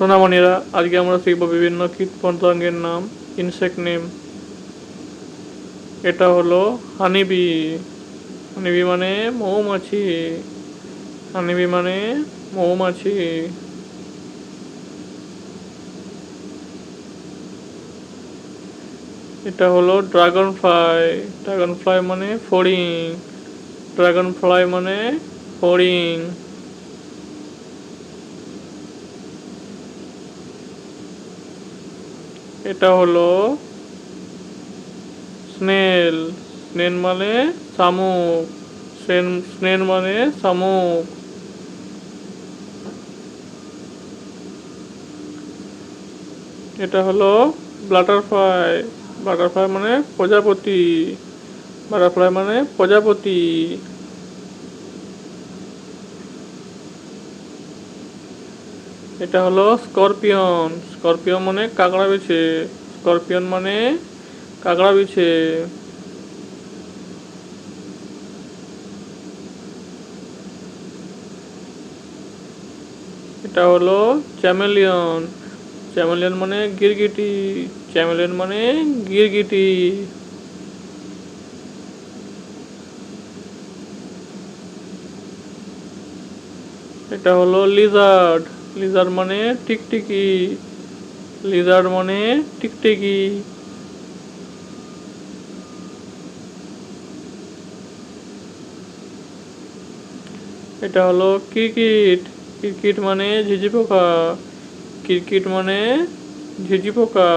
সোনামণিরা, আজকে আমরা শিখব বিভিন্ন কীট পতঙ্গের নাম ইনসেক্ট নেম এটা হলো হানিবি। হানিবি মানে মৌমাছি। হানিবি মানে মৌমাছি। এটা হলো ড্রাগন ফ্লাই ড্রাগন ফ্লাই মানে ফড়িং ড্রাগন ফ্লাই মানে ফড়িং এটা হলো স্নেল। স্নেল মানে শামুক। স্নেল মানে শামুক। এটা হলো বাটারফ্লাই বাটারফ্লাই মানে প্রজাপতি। বাটারফ্লাই মানে প্রজাপতি। এটা হলো স্করপিয়ন। স্করপিয়ন মানে কাঁকড়া বিছে। স্করপিয়ন মানে কাঁকড়া বিছে। এটা হলো চ্যামেলিয়ন। চ্যামেলিয়ন মানে গিরগিটি। চ্যামেলিয়ন মানে গিরগিটি। এটা হলো লিজার্ড। লিজার্ড মানে টিকটিকি লিজার্ড মানে টিকটিকি এটা হলো ক্রিকেট। ক্রিকেট মানে ঝিঝি পোকা। ক্রিকেট মানে ঝিঝি পোকা।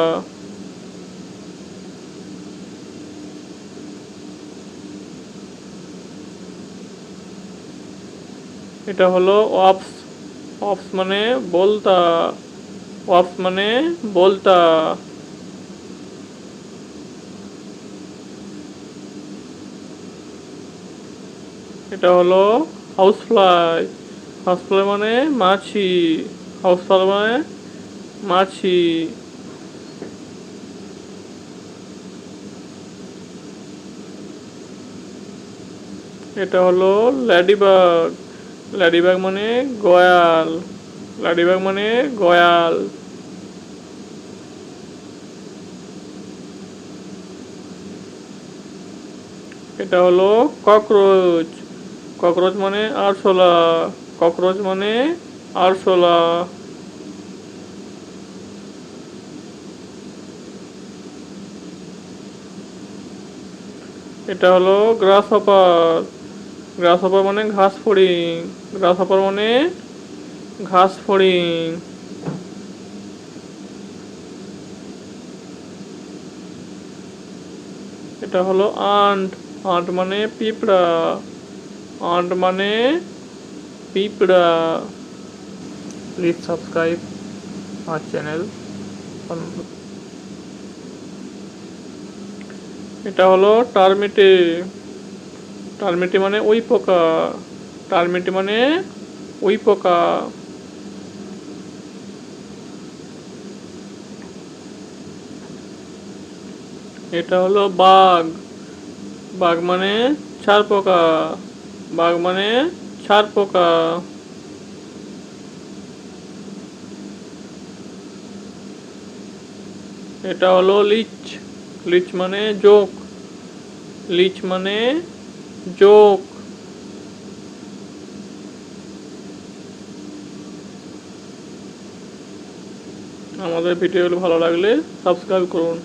এটা হলো অপস অপস মানে বলতা অপস মানে বলতা। এটা হলো হাউস ফ্লাই হাউস ফ্লাই মানে মাছি। হাউস ফ্লাই মানে মাছি। এটা হলো ল্যাডিবাগ ল্যাডিবাগ মানে গয়াল। ল্যাডিবাগ মানে গয়াল। এটা হলো ককরোচ। ককরোচ মানে আরশোলা। ককরোচ মানে আরশোলা। এটা হলো গ্রাস হপার গ্রাস হপার মানে ঘাস ফড়িং গ্রাস হপার মানে ঘাস ফড়িং। এটা হলো আন্ট আন্ট মানে পিঁপড়া, আন্ট মানে পিঁপড়া। প্লিজ সাবস্ক্রাইব our চ্যানেল এটা হলো টার্মিটি। টার্মিটি মানে ওই পোকা টার্মিটি মানে ওই পোকা। এটা হলো বাঘ। বাঘ মানে ছার পোকা। বাঘ মানে ছার পোকা। এটা হলো লিচ। লিচ মানে জোক। লিচ মানে জোক। আমাদের ভিডিওগুলো ভালো লাগলে সাবস্ক্রাইব করুন।